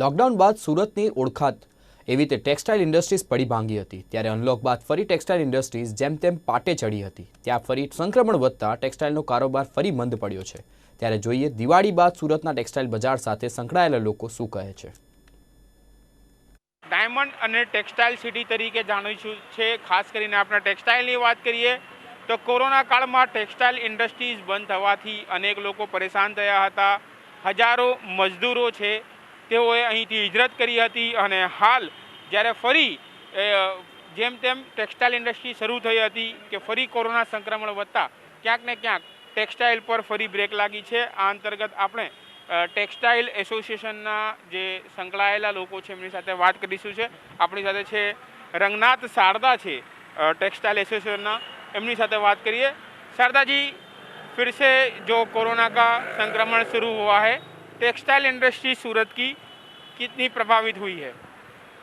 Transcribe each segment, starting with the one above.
Lockdown બાદ સુરતની ઓળખાત. એવી રીતે ટેક્સટાઇલ ઇન્ડસ્ટ્રીઝ પડી ભાંગી હતી. ત્યારે અનલોક બાદ ફરી ટેક્સટાઇલ ઇન્ડસ્ટ્રીઝ જેમ તેમ પાટે ચડી હતી. ત્યાં ફરી સંક્રમણ વધતા ટેક્સટાઇલનો કારોબાર ફરી મંદ પડ્યો છે. ત્યારે જોઈએ દિવાળી બાદ સુરતના ટેક્સટાઇલ બજાર સાથે સંકળાયેલા લોકો શું કહે છે? ડાયમંડ અને ટેક્સટાઇલ સિટી તરીકે જાણીશું છે. ખાસ કરીને આપણે ટેક્સટાઇલની વાત કરીએ તો કોરોના કાળમાં ટેક્સટાઇલ ઇન્ડસ્ટ્રીઝ બંધ થવાથી અનેક લોકો પરેશાન થયા હતા. હજારો મજદૂરો છે. તેઓએ અહીંથી હિજરત કરી હતી અને હાલ જ્યારે ફરી જેમ તેમ ટેક્સટાઇલ ઇન્ડસ્ટ્રી શરૂ થઈ હતી કે ફરી કોરોના સંક્રમણ વધતા, ક્યાંક ને ક્યાંક ટેક્સટાઇલ પર ફરી બ્રેક લાગી છે. આ અંતર્ગત આપણે ટેક્સટાઇલ એસોસિએશનના જે સંકળાયેલા લોકો છે એમની સાથે વાત કરીશું છે. આપણી સાથે છે રંગનાથ શારદા છે ટેક્સટાઇલ એસોસિએશનના. એમની સાથે વાત કરીએ. શારદાજી, ફિરસે જો કોરોના કા સંક્રમણ શરૂ હોવા हुआ टेक्सटाइल इंडस्ट्री सूरत की कितनी प्रभावित हुई है?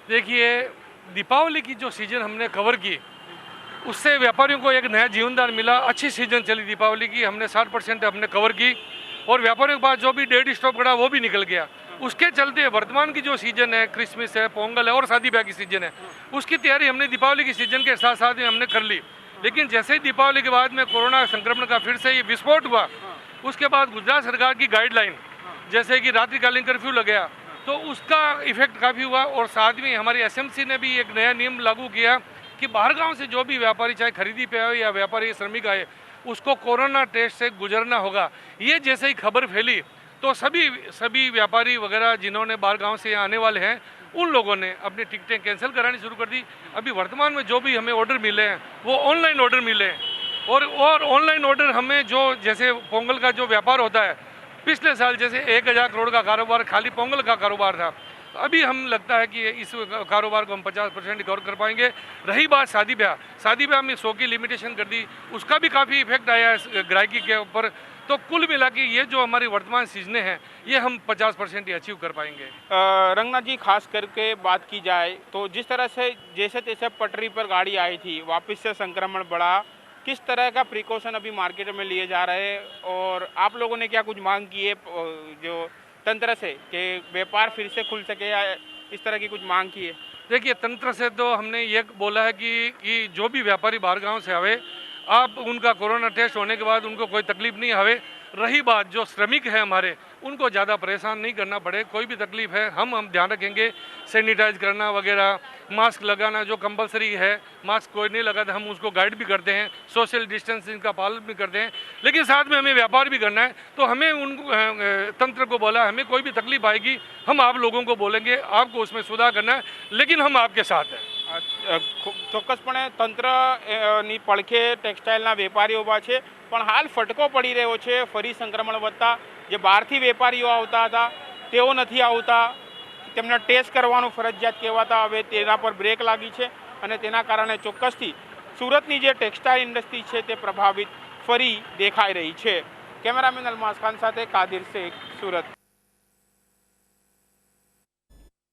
देखिए, दीपावली की जो सीज़न हमने कवर की, उससे व्यापारियों को एक नया जीवनदान मिला। अच्छी सीज़न चली दीपावली की, हमने 60 परसेंट हमने कवर की और व्यापारियों के पास जो भी डेढ़ स्टॉक पड़ा वो भी निकल गया। उसके चलते वर्तमान की जो सीज़न है क्रिसमस है पोंगल है और शादी ब्याह की सीज़न है, उसकी तैयारी हमने दीपावली की सीज़न के साथ साथ में हमने कर ली। लेकिन जैसे ही दीपावली के बाद में कोरोना संक्रमण का फिर से ये विस्फोट हुआ, उसके बाद गुजरात सरकार की गाइडलाइन जैसे कि रात्रिकालीन कर्फ्यू लग गया तो उसका इफ़ेक्ट काफ़ी हुआ और साथ में हमारी एसएमसी ने भी एक नया नियम लागू किया कि बाहर गाँव से जो भी व्यापारी चाहे खरीदी पे आए या व्यापारी श्रमिक आए, उसको कोरोना टेस्ट से गुजरना होगा। ये जैसे ही खबर फैली तो सभी सभी व्यापारी वगैरह जिन्होंने बाहर गाँव से आने वाले हैं, उन लोगों ने अपनी टिकटें कैंसिल करानी शुरू कर दी। अभी वर्तमान में जो भी हमें ऑर्डर मिले हैं, वो ऑनलाइन ऑर्डर मिले हैं। और और ऑनलाइन ऑर्डर हमें जो, जैसे पोंगल का जो व्यापार होता है पिछले साल जैसे एक हज़ार करोड़ का कारोबार, खाली पोंगल का कारोबार था। अभी हम लगता है कि इस कारोबार को हम पचास परसेंट कवर कर पाएँगे। रही बात शादी ब्याह। शादी ब्याह में सौ की लिमिटेशन कर दी। उसका भी काफ़ी इफ़ेक्ट आया है ग्राहकी के ऊपर। तो कुल मिला के ये जो हमारी वर्तमान सीजने हैं, ये हम पचास परसेंट ही अचीव कर पाएँगे। रंगनाथ जी, खास करके बात की जाए तो जिस तरह से जैसे तैसे पटरी पर गाड़ी आई थी, वापस से संक्रमण बढ़ा किस तरह का प्रिकॉशन अभी मार्केट में लिए जा रहे हैं? और आप लोगों ने क्या कुछ मांग की है जो तंत्र से कि व्यापार फिर से खुल सके या इस तरह की कुछ मांग की है? देखिए, तंत्र से तो हमने ये बोला है कि कि जो भी व्यापारी बाहर गाँव से आवे, आप उनका कोरोना टेस्ट होने के बाद उनको कोई तकलीफ़ नहीं आवे। रही बात, जो श्रमिक है हमारे उनको ज़्यादा परेशान नहीं करना पड़े कोई भी तकलीफ है हम हम ध्यान रखेंगे सैनिटाइज करना वगैरह मास्क लगाना जो कंपलसरी है मास्क कोई नहीं लगाता हम उसको गाइड भी करते हैं सोशल डिस्टेंसिंग का पालन भी करते हैं लेकिन साथ में हमें व्यापार भी करना है तो हमें उन अ, अ, तंत्र को बोला हमें कोई भी तकलीफ आएगी हम आप लोगों को बोलेंगे आपको उसमें सुधार करना है लेकिन हम आपके साथ हैं અ, અ, ખુ- ચોક્કસપણે તંત્ર અ, ની પડખે ટેક્સટાઇલના વેપારીઓ ઊભા છે પણ હાલ ફટકો પડી રહ્યો છે ફરી સંક્રમણ વધતા જે બહારથી વેપારીઓ આવતા હતા, તેઓ નથી આવતા. તેમને ટેસ્ટ કરવાનું ફરજિયાત કહેવાતા હવે તેના પર બ્રેક લાગી છે અને તેના કારણે ચોક્કસથી સુરતની જે ટેક્સટાઇલ ઇન્ડસ્ટ્રી છે તે પ્રભાવિત ફરી દેખાઈ રહી છે. કેમેરામેન અલમાસ ખાન સાથે કાદિર શેખ, સુરત.